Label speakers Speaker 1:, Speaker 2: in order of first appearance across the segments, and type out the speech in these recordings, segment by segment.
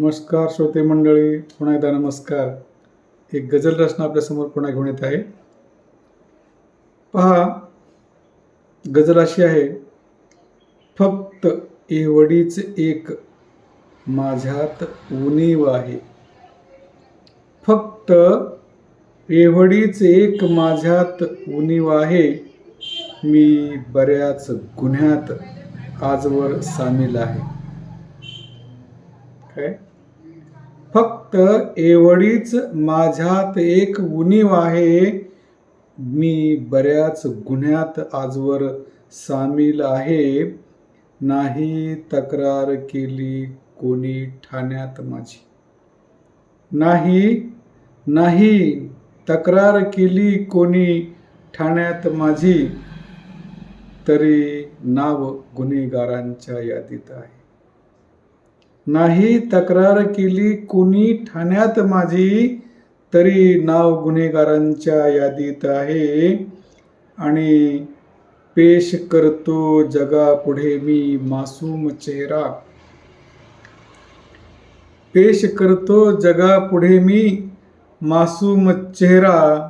Speaker 1: नमस्कार श्रोते मंडळी पुन्हा एकदा नमस्कार. एक गजल रचना आपल्यासमोर पुन्हा घेऊन येत आहे. पहा गझल अशी आहे फक्त एवढीच एक माझ्यात उणीव आहे. फक्त एवढीच एक माझ्यात उणीव आहे. मी बऱ्याच गुन्ह्यात आजवर सामील आहे. काय? फक्त एवढीच माझ्यात एक उणीव आहे. मी बऱ्याच गुन्ह्यात आजवर सामील आहे. नाही तक्रार केली कोणी ठाण्यात माझी. नाही नाही तक्रार केली कोणी ठाण्यात माझी. तरी नाव गुन्हेगारांच्या यादीत आहे. नाही तक्रार केली कुणी ठाण्यात माझी तरी नाव गुन्हेगारांच्या यादीत आहे. आणि पेश करतो जगापुढे मी मासूम चेहरा. पेश करतो जगापुढे मी मासूम चेहरा.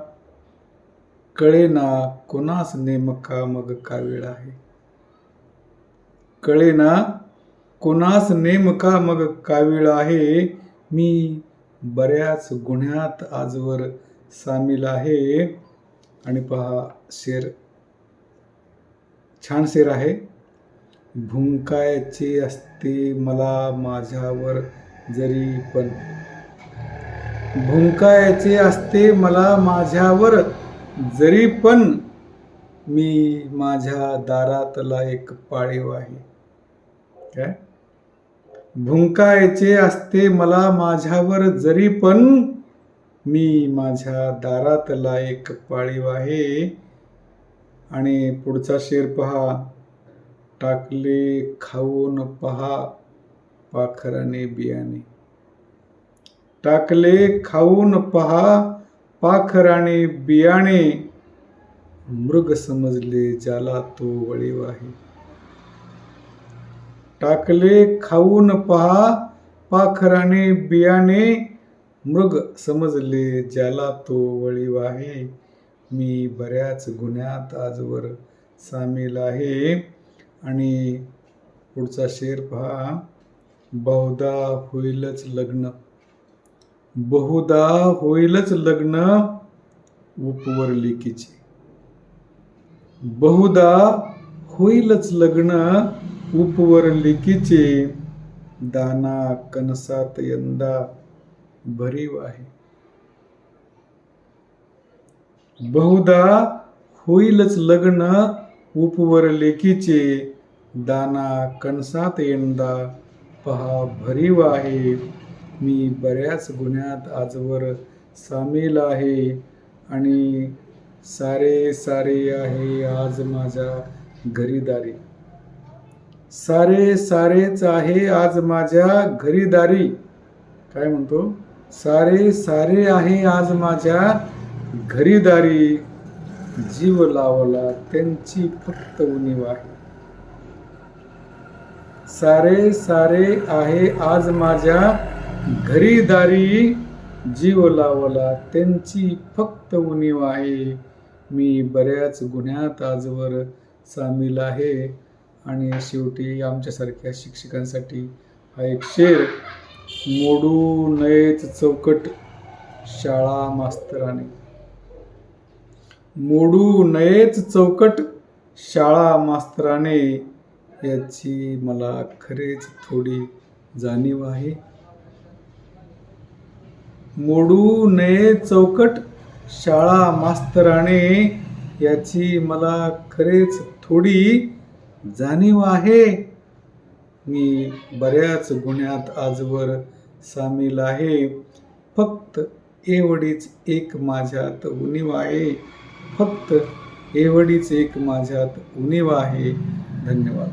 Speaker 1: कळेना कोणास नेमका मग का वेळ आहे? कळेना कोणास नेमका मग काविळ आहे? मी बऱ्याच गुन्ह्यात आजवर सामील आहे. आणि पहा शेर छान शेर आहे. भुंकायचे असते मला माझ्यावर जरी पण. भुंकायचे असते मला माझ्यावर जरी पण. मी माझ्या दारातला एक पाळीव आहे. काय? भुंकायचे असते मला माझ्यावर जरी पण. मी माझ्या दारातला एक पाळीव आहे. आणि पुढचा शेर पहा. टाकले खाऊन पहा. पाखराने बियाणे. टाकले खाऊन पहा. पाखराने बियाणे. मृग समजले ज्याला तो वळीव आहे. टाकले खाऊन पहा. पाखराने बियाणे मृग समजले ज्याला तो वळीव आहे. मी बऱ्याच गुन्ह्यात आजवर सामील आहे. आणि पुढचा शेर पहा. बहुधा होईलच लग्न. बहुधा होईलच लग्न उपवर लेकीचे. बहुधा होईलच लग्न उपवर लेकीचे दाना कणसात यंदा भरीव आहे. बहुधा होईलच लग्न उपवर लेकीचे दाना कणसात यंदा पहा भरीव आहे. मी बऱ्याच गुन्ह्यात आजवर सामील आहे आणि सारे सारे आहे आज माझ्या घरीदारी सारे सारेच आहे आज माझ्या घरीदारी काय म्हणतो? सारे सारे आहे आज माझ्या घरीदारी जीव लावला त्यांची फक्त उणीव. आहे सारे सारे आहे आज माझ्या घरीदारी जीव लावला त्यांची फक्त उणीव आहे. मी बऱ्याच गुन्ह्यात आजवर सामील आहे. आणि शेवटी आमच्यासारख्या शिक्षकांसाठी हा एक शेर मोडू नयेच चौकट शाळा मास्तराने. मोडू नयेच चौकट शाळा मास्तराने याची मला खरेच थोडी जाणीव आहे. मोडू नये चौकट शाळा मास्तराने याची मला खरेच थोडी जाणीव आहे. मी बऱ्याच गुन्ह्यात आजवर सामील आहे. फक्त एवढीच एक माझ्यात उणीव आहे. फक्त एवढीच एक माझ्यात उणीव आहे. धन्यवाद.